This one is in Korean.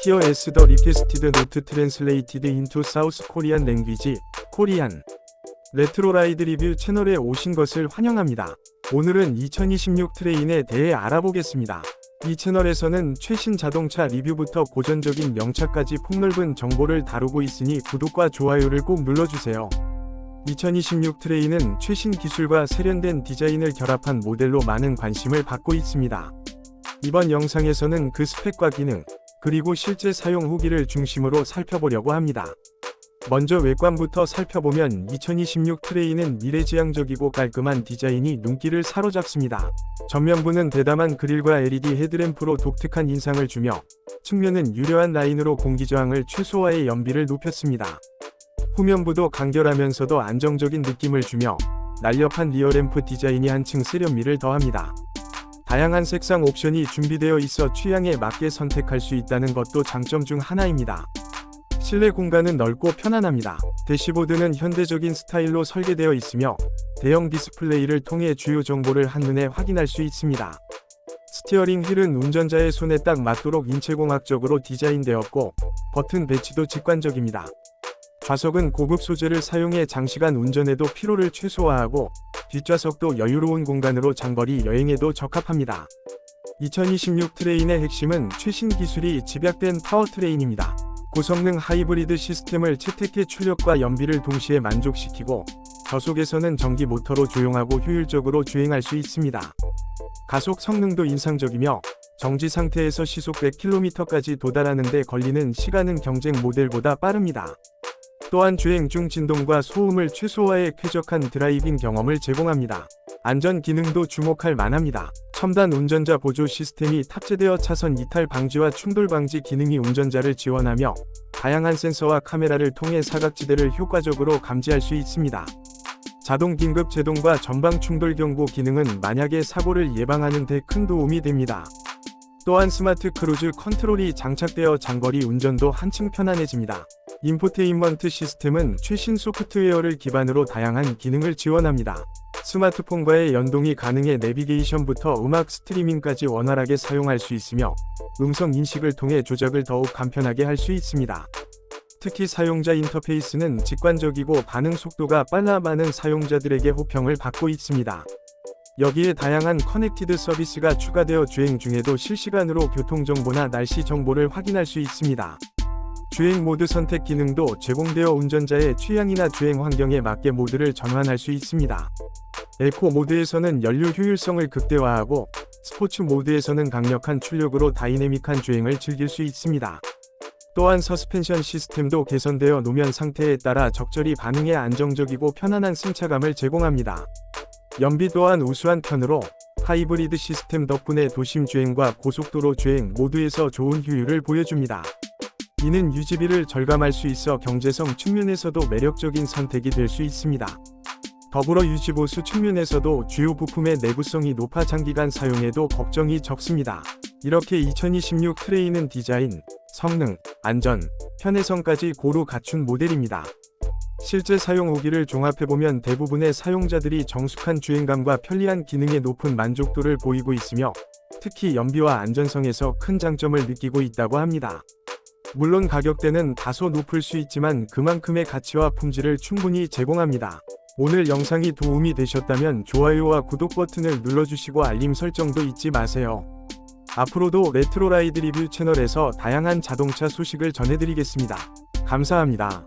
Here is the requested note translated into South Korean language, Korean. 레트로라이드 리뷰 채널에 오신 것을 환영합니다. 오늘은 2026 트레인에 대해 알아보겠습니다. 이 채널에서는 최신 자동차 리뷰부터 고전적인 명차까지 폭넓은 정보를 다루고 있으니 구독과 좋아요를 꼭 눌러주세요. 2026 트레인은 최신 기술과 세련된 디자인을 결합한 모델로 많은 관심을 받고 있습니다. 이번 영상에서는 그 스펙과 기능, 그리고 실제 사용 후기를 중심으로 살펴보려고 합니다. 먼저 외관부터 살펴보면 2026 트레이는 미래지향적이고 깔끔한 디자인이 눈길을 사로잡습니다. 전면부는 대담한 그릴과 LED 헤드램프로 독특한 인상을 주며 측면은 유려한 라인으로 공기저항을 최소화해 연비를 높였습니다. 후면부도 간결하면서도 안정적인 느낌을 주며 날렵한 리어램프 디자인이 한층 세련미를 더합니다. 다양한 색상 옵션이 준비되어 있어 취향에 맞게 선택할 수 있다는 것도 장점 중 하나입니다. 실내 공간은 넓고 편안합니다. 대시보드는 현대적인 스타일로 설계되어 있으며 대형 디스플레이를 통해 주요 정보를 한눈에 확인할 수 있습니다. 스티어링 휠은 운전자의 손에 딱 맞도록 인체공학적으로 디자인되었고 버튼 배치도 직관적입니다. 좌석은 고급 소재를 사용해 장시간 운전에도 피로를 최소화하고 뒷좌석도 여유로운 공간으로 장거리 여행에도 적합합니다. 2026 트레인의 핵심은 최신 기술이 집약된 파워트레인입니다. 고성능 하이브리드 시스템을 채택해 출력과 연비를 동시에 만족시키고 저속에서는 전기 모터로 조용하고 효율적으로 주행할 수 있습니다. 가속 성능도 인상적이며 정지 상태에서 시속 100km까지 도달하는 데 걸리는 시간은 경쟁 모델보다 빠릅니다. 또한 주행 중 진동과 소음을 최소화해 쾌적한 드라이빙 경험을 제공합니다. 안전 기능도 주목할 만합니다. 첨단 운전자 보조 시스템이 탑재되어 차선 이탈 방지와 충돌 방지 기능이 운전자를 지원하며 다양한 센서와 카메라를 통해 사각지대를 효과적으로 감지할 수 있습니다. 자동 긴급 제동과 전방 충돌 경고 기능은 만약에 사고를 예방하는 데 큰 도움이 됩니다. 또한 스마트 크루즈 컨트롤이 장착되어 장거리 운전도 한층 편안해집니다. 인포테인먼트 시스템은 최신 소프트웨어를 기반으로 다양한 기능을 지원합니다. 스마트폰과의 연동이 가능해 내비게이션부터 음악 스트리밍까지 원활하게 사용할 수 있으며 음성 인식을 통해 조작을 더욱 간편하게 할 수 있습니다. 특히 사용자 인터페이스는 직관적이고 반응 속도가 빨라 많은 사용자들에게 호평을 받고 있습니다. 여기에 다양한 커넥티드 서비스가 추가되어 주행 중에도 실시간으로 교통정보나 날씨 정보를 확인할 수 있습니다. 주행 모드 선택 기능도 제공되어 운전자의 취향이나 주행 환경에 맞게 모드를 전환할 수 있습니다. 에코 모드에서는 연료 효율성을 극대화하고 스포츠 모드에서는 강력한 출력으로 다이내믹한 주행을 즐길 수 있습니다. 또한 서스펜션 시스템도 개선되어 노면 상태에 따라 적절히 반응해 안정적이고 편안한 승차감을 제공합니다. 연비 또한 우수한 편으로 하이브리드 시스템 덕분에 도심 주행과 고속도로 주행 모두에서 좋은 효율을 보여줍니다. 이는 유지비를 절감할 수 있어 경제성 측면에서도 매력적인 선택이 될 수 있습니다. 더불어 유지보수 측면에서도 주요 부품의 내구성이 높아 장기간 사용에도 걱정이 적습니다. 이렇게 2026 트레이는 디자인, 성능, 안전, 편의성까지 고루 갖춘 모델입니다. 실제 사용 후기를 종합해보면 대부분의 사용자들이 정숙한 주행감과 편리한 기능에 높은 만족도를 보이고 있으며 특히 연비와 안전성에서 큰 장점을 느끼고 있다고 합니다. 물론 가격대는 다소 높을 수 있지만 그만큼의 가치와 품질을 충분히 제공합니다. 오늘 영상이 도움이 되셨다면 좋아요와 구독 버튼을 눌러주시고 알림 설정도 잊지 마세요. 앞으로도 레트로라이드 리뷰 채널에서 다양한 자동차 소식을 전해드리겠습니다. 감사합니다.